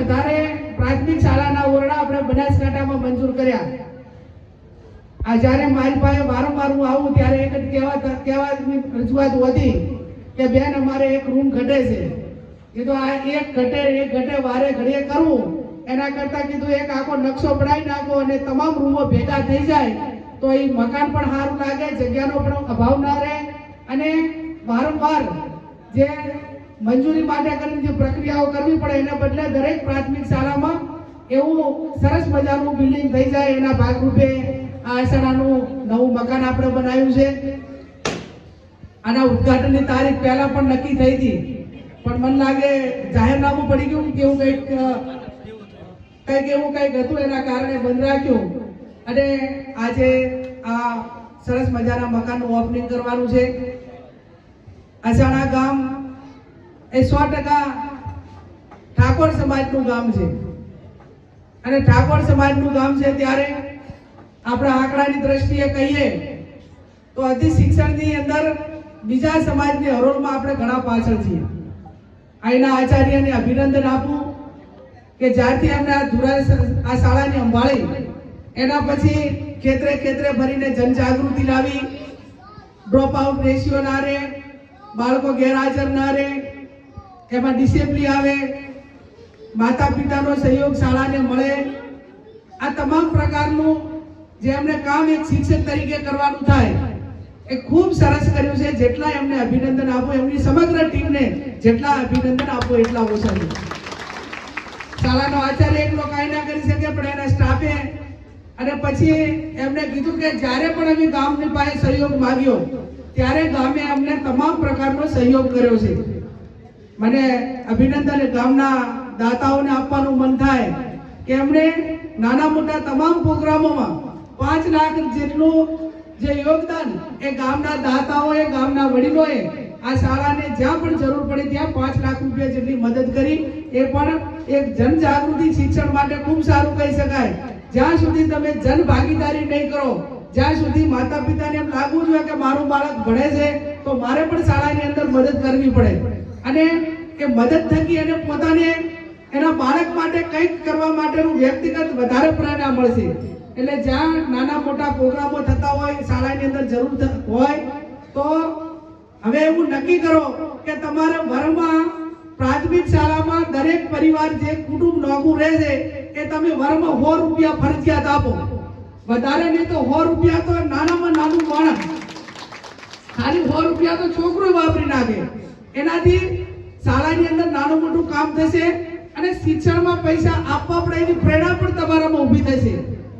વધારે પ્રાથમિક શાળાના ઓરડા આપણે બનાસકાંઠામાં મંજૂર કર્યા. આ જ્યારે મારી પાસે વારંવાર હું આવું ત્યારે એક જ કહેવા કહેવાની રજૂઆત હતી કે બેન, અમારે એક રૂમ ઘટે છે. કીધું આ એક ઘટે એક ઘટે, વારે ઘડીએ કરવું એના કરતા કીધું, એક આખો નકશો બનાવી નાખો અને તમામ રૂમો ભેગા થઈ જાય. તો એ મકાન પણ સારું લાગે, જગ્યાનો પણ અભાવ ના રહે. અને વારંવાર જે મંજૂરી માટે કરીને જે પ્રક્રિયાઓ કરવી પડે એના બદલે દરેક પ્રાથમિક શાળામાં એવું સરસ મજાનું બિલ્ડિંગ થઈ જાય એના ભાગરૂપે આ શાળાનું નવું મકાન આપણે બનાવ્યું છે. આના ઉદ્ઘાટનની તારીખ પહેલા પણ નક્કી થઈ હતી. પણ મને લાગે જાહેરનામું પડી ગયું કે એવું કંઈક કંઈક એવું કંઈક હતું એના કારણે બંધ રાખ્યું. અને આજે આ સરસ મજાના મકાનનું ઓપનિંગ કરવાનું છે. અસાણા ગામ એ સો ટકા ઠાકોર સમાજનું ગામ છે. અને ઠાકોર સમાજનું ગામ છે ત્યારે આપણા આંકડાની દ્રષ્ટિએ કહીએ તો અધિ શિક્ષણની અંદર બીજા સમાજની હરોળમાં આપણે ઘણા પાછળ છીએ. અહીંના આચાર્યને અભિનંદન આપું કે જ્યારથી એમને આ ધુરા આ શાળાને સંભાળી, એના પછી ખેતરે ખેતરે ભરીને જનજાગૃતિ લાવી, ડ્રોપ આઉટ રેશિયો ના રહે બાળકો ગેરહાજર ના રહે એમાં ડિસેમ્બલી આવે માતા પિતાનો સહયોગ શાળાને મળે. આ તમામ પ્રકારનું જે એમને કામ એક શિક્ષક તરીકે કરવાનું થાય, એ ખૂબ સરસ કર્યું છે. જેટલા એમને અભિનંદન આપો, એમની સમગ્ર ટીમને જેટલા અભિનંદન આપો, એટલા ઓછા શાળાનો આચાર્ય એકલો કાંઈ ના કરી શકે, પણ એના સ્ટાફે અને પછી એમને કીધું કે જ્યારે પણ અમે ગામની પાસે સહયોગ માંગ્યો, ત્યારે ગામે અમને તમામ પ્રકારનો સહયોગ કર્યો છે. મને અભિનંદન ગામના દાતાઓને આપવાનું મન થાય કે એમણે નાના મોટા તમામ પ્રોગ્રામોમાં પાંચ લાખ જેટલું જે યોગદાન એ ગામના દાતાઓએ, ગામના વડીલોએ આ શાળાને જ્યાં પણ જરૂર પડે ત્યાં પાંચ લાખ રૂપિયા જેટલી મદદ કરી. એ પણ એક જનજાગૃતિ શિક્ષણ માટે ખૂબ સારું કહી શકાય. જ્યાં સુધી તમે જન ભાગીદારી નહીં કરો, જ્યાં સુધી માતા પિતાને એમ લાગવું જોઈએ કે મારું બાળક ભણે છે, તો મારે પણ શાળાની અંદર મદદ કરવી પડે. અને એ મદદ થકી એને પોતાને એના બાળક માટે કંઈક કરવા માટેનું વ્યક્તિગત વધારે પ્રેરણા મળશે. એટલે જ્યાં નાના મોટા પ્રોગ્રામો થતા હોય, શાળાની અંદર જરૂર હોય, તો હવે એવું નક્કી કરો કે તમારે વરમાં પ્રાથમિક શાળામાં દરેક પરિવાર જે કુટુંબ નોકું રહે છે એ તમે વરમાં સો રૂપિયા ફરજિયાત આપો. વધારે નહીં તો સો રૂપિયા તો નાનામાં નાનું માણસ. ખાલી સો રૂપિયા તો છોકરો વાપરી નાખે. એનાથી શાળાની અંદર નાનું મોટું કામ થશે અને શિક્ષણમાં પૈસા આપવા પડે એની પ્રેરણા પણ તમારામાં ઊભી થશે.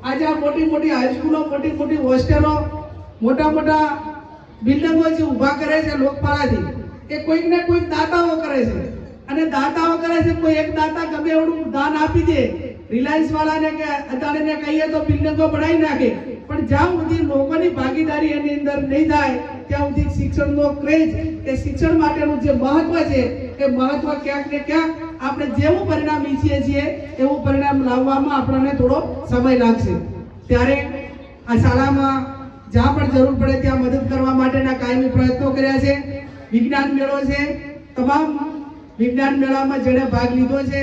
આજે આ મોટી મોટી હાઈસ્કૂલો મોટી મોટી હોસ્ટેલો મોટા મોટા બિલ્ડિંગો જે ઊભા કરે છે લોકપાળાથી એ કોઈક ને કોઈક દાતાઓ કરે છે. અને દાતાઓ કરે છે કોઈ એક દાતા ગમે એવડું દાન આપી દે, રિલાયન્સ વાળાને કે અદાણીને કહીએ તો બિલ્ડિંગો બનાવી નાખે. પણ જ્યાં સુધી લોકોની ભાગીદારી એની અંદર નહીં થાય ત્યાં સુધી શિક્ષણનો ક્રેઝ કે શિક્ષણ માટેનું જે મહત્વ છે, એ મહત્વ ક્યાંક ને ક્યાંક આપણે જેવું પરિણામ ઈચ્છીએ છીએ, એવું પરિણામ લાવવામાં આપણને થોડો સમય લાગશે. ત્યારે આ શાળામાં જ્યાં પણ જરૂર પડે ત્યાં મદદ કરવા માટેના કાયમી પ્રયત્નો કર્યા છે. વિજ્ઞાન મેળો છે. તમામ વિજ્ઞાન મેળામાં જેણે ભાગ લીધો છે,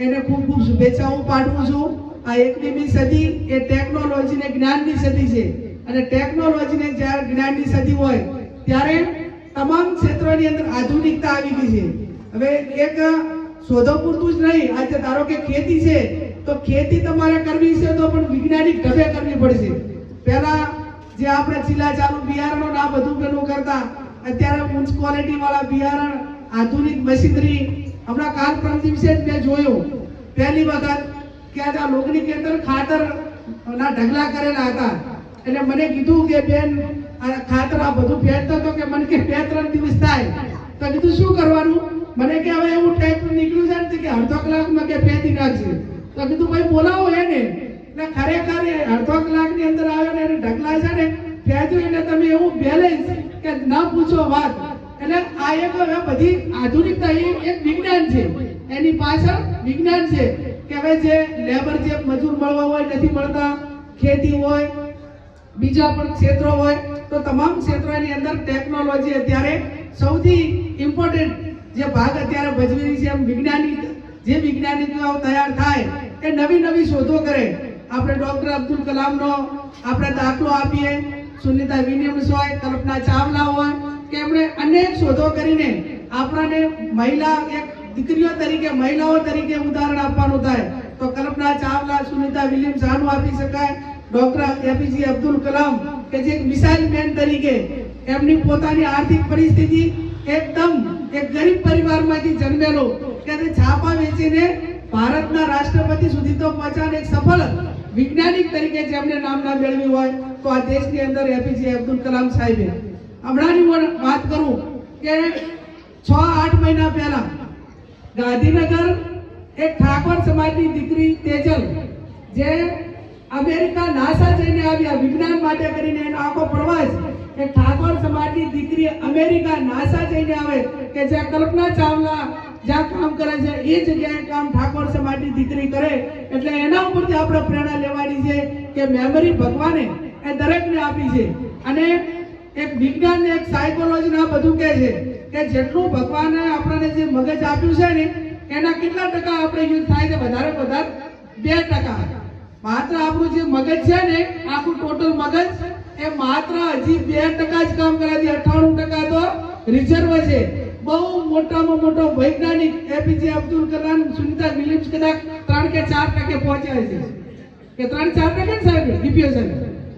એને ખૂબ ખૂબ શુભેચ્છાઓ પાઠવું છું. આ એકવીસમી સદી એ ટેકનોલોજી ને જ્ઞાનની સદી છે. અને ટેકનોલોજી ને જ્યારે જ્ઞાનની સદી હોય, ત્યારે તમામ ક્ષેત્રોની અંદર આધુનિકતા આવી ગઈ છે. હવે એક શોધો પૂરતું જ નહીં, આજે ધારો કે ખેતી છે, તો ખેતી તમારે કરવી છે તો પણ વૈજ્ઞાનિક ઢબે કરવી પડશે. પહેલા જે આપણે ચીલા ચાલુ બિયારણો ના બધું પેલું કરતા, અત્યારે ઉચ્ચ ક્વોલિટી વાળા બિયારણ, આધુનિક મશીનરી, હમણાં કાલ પરમ દિવસે જ મેં જોયું. પહેલી વખત કે આ લોકની કેતર ખાતર ના ઢગલા કરેલા હતા. એટલે મને કીધું કે બેન ખાતર બધું ફેરતો હતો કે મને કે બે ત્રણ દિવસ થાય. તો કીધું, શું કરવાનું? મને કે હવે એવું ટાઈપ નીકળ્યું છે ને કે અડધો કલાકમાં કે ફેંકી નાખશે તો કીધું, ભાઈ, બોલાવો એને. એટલે ખરેખર અડધો કલાકની અંદર આવ્યો ને એને ઢગલા છે ને ફેંચ્યું એટલે તમે એવું બેલેન્સ કે ના પૂછો વાત. એટલે આ એક હવે બધી આધુનિકતા, એ એક વિજ્ઞાન છે. એની પાછળ વિજ્ઞાન છે કે હવે જે લેબર જે મજૂર મળવા હોય, નથી મળતા, ખેતી હોય બીજા પણ ક્ષેત્રો હોય તો તમામ ક્ષેત્રોની અંદર ટેકનોલોજી અત્યારે સૌથી ઇમ્પોર્ટન્ટ જે ભાગ અત્યારે ભજવી છે એમ વિજ્ઞાનિક, જે વિજ્ઞાનિકો તૈયાર થાય એ નવી નવી શોધો કરે. આપણે ડૉક્ટર અબ્દુલ કલામનો આપણે દાખલો આપીએ. સુનિતા વિલિયમ્સ હોય, કલ્પના ચાવલા હોય, કે એમણે અનેક શોધો કરીને આપણાને મહિલા એક દીકરીઓ તરીકે, મહિલાઓ તરીકે ઉદાહરણ આપવાનું થાય. તો કલ્પના ચાવલા, સુનિતા વિલિયમ્સ આનું આપી શકાય. ડોક્ટર એપીજે અબ્દુલ કલામ, કે જે મિસાઇલ મેન તરીકે એમની પોતાની આર્થિક પરિસ્થિતિ એકદમ એક ગરીબ પરિવારમાંથી જન્મેલો, કે તે છાપા વેચીને ભારતના રાષ્ટ્રપતિ સુધી તો પહોંચવાને એક સફળ વૈજ્ઞાનિક તરીકે જેમને નામના મેળવ્યું હોય, તો આ દેશની અંદર એપીજે અબ્દુલ કલામ સાહેબે. હમણાંની હું વાત કરું કે છ આઠ મહિના પહેલા ગાંધીનગર એક ઠાકોર સમાજની દીકરી તેજલ, જે અમેરિકા નાસા જઈને આવ્યા. વિજ્ઞાન માટે કરીને એનો આખો પ્રવાસ કે ઠાકોર સમાજની દીકરી અમેરિકા નાસા જઈને આવે કે જ્યાં કલ્પના ચાવલા જ્યાં કામ કરે છે, એ જગ્યાએ કામ ઠાકોર સમાજની દીકરી કરે. એટલે એના ઉપરથી આપણે પ્રેરણા લેવાની છે કે મેમરી ભગવાને એ દરેકને આપી છે. અને એક વિજ્ઞાન ને એક સાયકોલોજી આ બધું કહે છે કે જેટલું ભગવાને આપણને જે મગજ આપ્યું છે ને, એના કેટલા ટકા આપણે યુઝ થાય છે? વધારે વધારે બે ટકા. માત્ર આપણું જે મગજ છે ને, આખું ટોટલ મગજ, એ માત્ર હજી બે ટકા જ કામ કરે છે. અઠ્ઠાણું ટકા તો રિઝર્વ છે. બહુ મોટામાં મોટો વૈજ્ઞાનિક એપીજે અબ્દુલ કલામ, સુનિતા વિલિયમ્સ કદાચ ત્રણ કે ચાર ટકે પહોંચ્યા છે. કે ત્રણ ચાર ટકા સાહેબ ડીપીઓ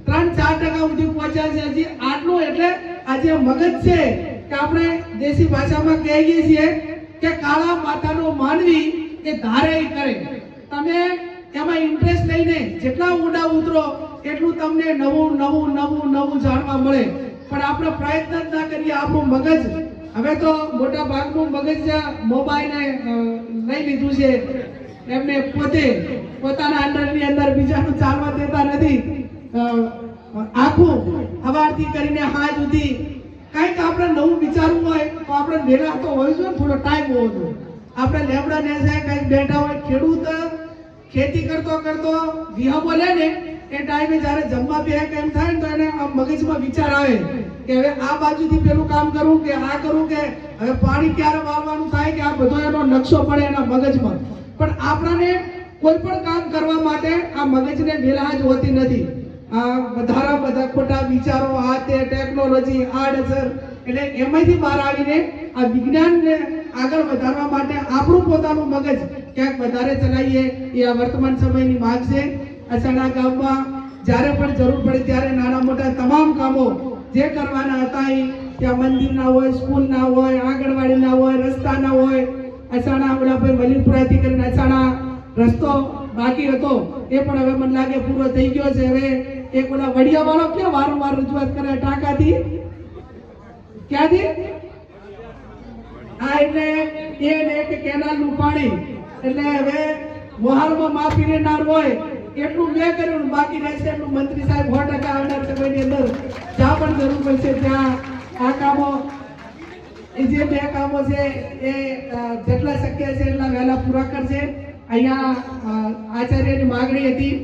ત્રણ ચાર ટકા સુધી પહોંચ્યા છે હજી. આટલું એટલે આ જે મગજ છે, કે આપણે દેશી ભાષામાં કહીએ છીએ કે કાળા માતાનો માનવી એ ધારે કરે. તમે એમાં ઇન્ટરેસ્ટ લઈને જેટલા ઊંડા ઉતરો, એટલું તમને નવું નવું નવું નવું જાણવા મળે. પણ આપણે પ્રયત્ન જ ના કરીએ આપણું મગજ. હવે તો મોટા ભાગનું મગજ મોબાઈલે લઈ લીધું છે. એમને પોતે પોતાના અંડરની અંદર બીજાનું ચાલવા દેતા નથી. આખું સવારથી કરીને હાજ સુધી કંઈક આપણે નવું વિચારવું હોય તો આપણે ભેગા તો હોય છે થોડો ટાઈમ હોવો જોઈએ. આપણે લેબડા ને છે, કંઈક બેઠા હોય, ખેડૂત ખેતી કરતો કરતો વિહા બોલે ને, એ ટાઈમે જ્યારે જમવા બે એમ થાય ને તો એને આમ મગજમાં વિચાર આવે કે હવે આ બાજુથી પેલું કામ કરું કે આ કરું કે હવે પાણી ક્યારે વાળવાનું થાય કે આ બધો એનો નકશો પડે એના મગજમાં. પણ આપણને કોઈ પણ કામ કરવા માટે આ મગજને વેલાજ હોતી નથી. આ વધારા બધા ખોટા વિચારો, આ તે ટેકનોલોજી આડઅસર એટલે એમાંથી બહાર આવીને આ વિજ્ઞાનને આગળ વધારવા માટે આપણું પોતાનું મગજ ક્યાંક વધારે ચલાવીએ એ આ વર્તમાન સમયની માંગ છે. અસાણા ગામમાં જ્યારે પણ જરૂર પડે ત્યારે નાના મોટા તમામ કામો જે કરવાના હતા એ ત્યાં મંદિરના હોય સ્કૂલના હોય, આંગણવાડીના હોય, રસ્તાના હોય અસાણા આપણા ભાઈ મલિકપુરાથી કરીને અસાણા રસ્તો બાકી હતો. એ પણ હવે મને લાગે પૂરો થઈ ગયો છે. હવે એક ઓલા વડિયા વાળો ક્યાં વારંવાર રજૂઆત કરે ટાંકાથી? ક્યાંથી? હા એટલે એ ને એક કેનાલનું પાણી એટલે હવે મોહાલમાં માફી લેનાર હોય, એટલું મેં કર્યું બાકી રહેશે એટલું મંત્રી સાહેબ સો ટકા આવનાર સમયની અંદર જ્યાં પણ જરૂર પડશે ત્યાં આ કામો, એ જે બે કામો છે એ જેટલા શક્ય છે એટલા વહેલા પૂરા કરશે. અહીંયા આચાર્યની માગણી હતી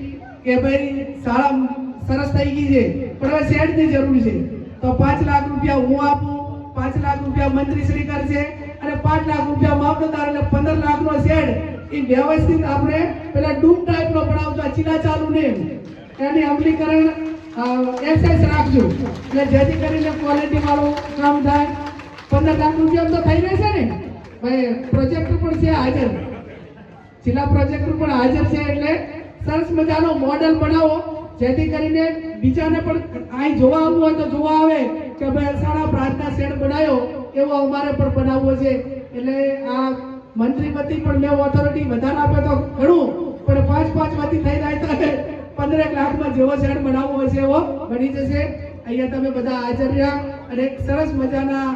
કે ભાઈ શાળા સરસ થઈ ગઈ છે, પણ હવે શેડની જરૂર છે. તો પાંચ લાખ રૂપિયા હું આપું, પાંચ લાખ રૂપિયા મંત્રી શ્રી કરશે અને પાંચ લાખ રૂપિયા મામલતદાર એટલે પંદર લાખનો શેડ એ વ્યવસ્થિત આપણે પેલા ડૂમ ટાઈપનો બનાવજો ચીલા ચાલુ ને. એની અમલીકરણ એસએસ રાખજો. એટલે જેથી કરીને ક્વોલિટી વાળું કામ થાય. પંદર લાખ રૂપિયા તો થઈ રહેશે ને. ભાઈ પ્રોજેક્ટ પણ છે હાજર. જિલ્લા પ્રોજેક્ટ પણ હાજર છે એટલે સરસ મજાનો મોડેલ બનાવો. જેથી કરીને બીજાને પણ અહીં જોવા આવવું હોય તો જોવા આવે કે ભાઈ સારા પ્રાર્થના શેડ બનાવ્યો. એવો અમારે પણ બનાવવો છે. એટલે આ મંત્રી પતિ પણ મેં ઓથોરિટી વધારે આપે તો ઘણું, પણ પાંચ પાંચમાંથી થઈ જાય તો પંદરેક લાખમાં જેવો શેડ બનાવવો હશે એવો બની જશે. અહીંયા તમે બધા હાજર રહ્યા અને એક સરસ મજાના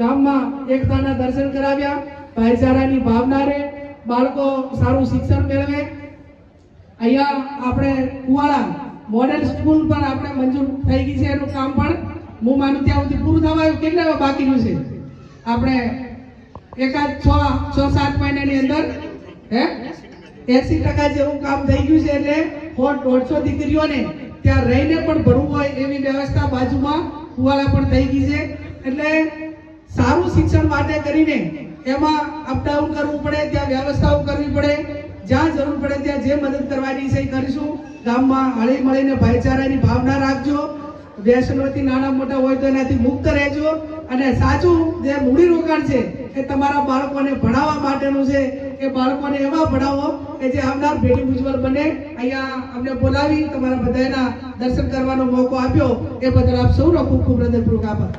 ગામમાં એકતાના દર્શન કરાવ્યા. ભાઈચારાની ભાવના રહે, બાળકો સારું શિક્ષણ મેળવે. અહીંયા આપણે કુવાડા મોડેલ સ્કૂલ પણ આપણે મંજૂર થઈ ગઈ છે એનું કામ પણ. હું માનું ત્યાં સુધી પૂરું થવા કેટલા બાકીનું છે? આપણે એકાદ છ છ, સાત મહિનાની અંદર, હે? એસી ટકા જેવું કામ થઈ ગયું છે એટલે સો દોઢસો દીકરીઓને ત્યાં રહીને પણ ભરવું હોય એવી વ્યવસ્થા બાજુમાં કુવાળા પણ થઈ ગઈ છે. એટલે સારું શિક્ષણ માટે કરીને એમાં અપડાઉન કરવું પડે, ત્યાં વ્યવસ્થાઓ કરવી પડે, જ્યાં જરૂર પડે ત્યાં જે મદદ કરવાની છે એ કરીશું. ગામમાં હળી મળીને ભાઈચારાની ભાવના રાખજો. વ્યસનોથી નાના મોટા હોય તો એનાથી મુક્ત રહેજો અને સાચું જે મૂડી રોકાણ છે એ તમારા બાળકોને ભણાવવા માટેનું છે, એ બાળકોને એવા ભણાવો કે જે આવનાર પેઢી ઉજ્જવળ બને. અહીંયા અમને બોલાવી, તમારા બધાના દર્શન કરવાનો મોકો આપ્યો. એ બદલ આપ સૌનો ખૂબ ખૂબ હૃદયપૂર્વક આભાર.